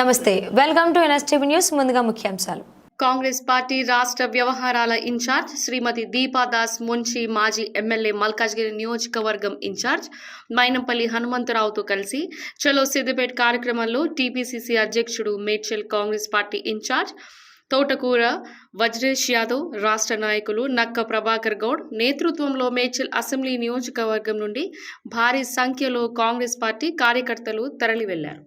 నమస్తే welcome to NSTV news ముందుగా ముఖ్యాంశాలు. కాంగ్రెస్ పార్టీ రాష్ట్ర వ్యవహారాల ఇన్ఛార్జ్ శ్రీమతి దీపాదాస్ మున్షి మాజీ ఎమ్మెల్యే మల్కాజ్గిరి నియోజకవర్గం ఇన్ఛార్జ్ మైనంపల్లి హనుమంతరావుతో కలిసి చలో సిద్దిపేట్ కార్యక్రమంలో టీపీసీసీ అధ్యక్షుడు మేడ్చల్ కాంగ్రెస్ పార్టీ ఇన్ఛార్జ్ తోటకూర వజ్రేష్ యాదవ్ రాష్ట్ర నాయకులు నక్క ప్రభాకర్ గౌడ్ నేతృత్వంలో మేడ్చల్ అసెంబ్లీ నియోజకవర్గం నుండి భారీ సంఖ్యలో కాంగ్రెస్ పార్టీ కార్యకర్తలు తరలివెళ్ళారు.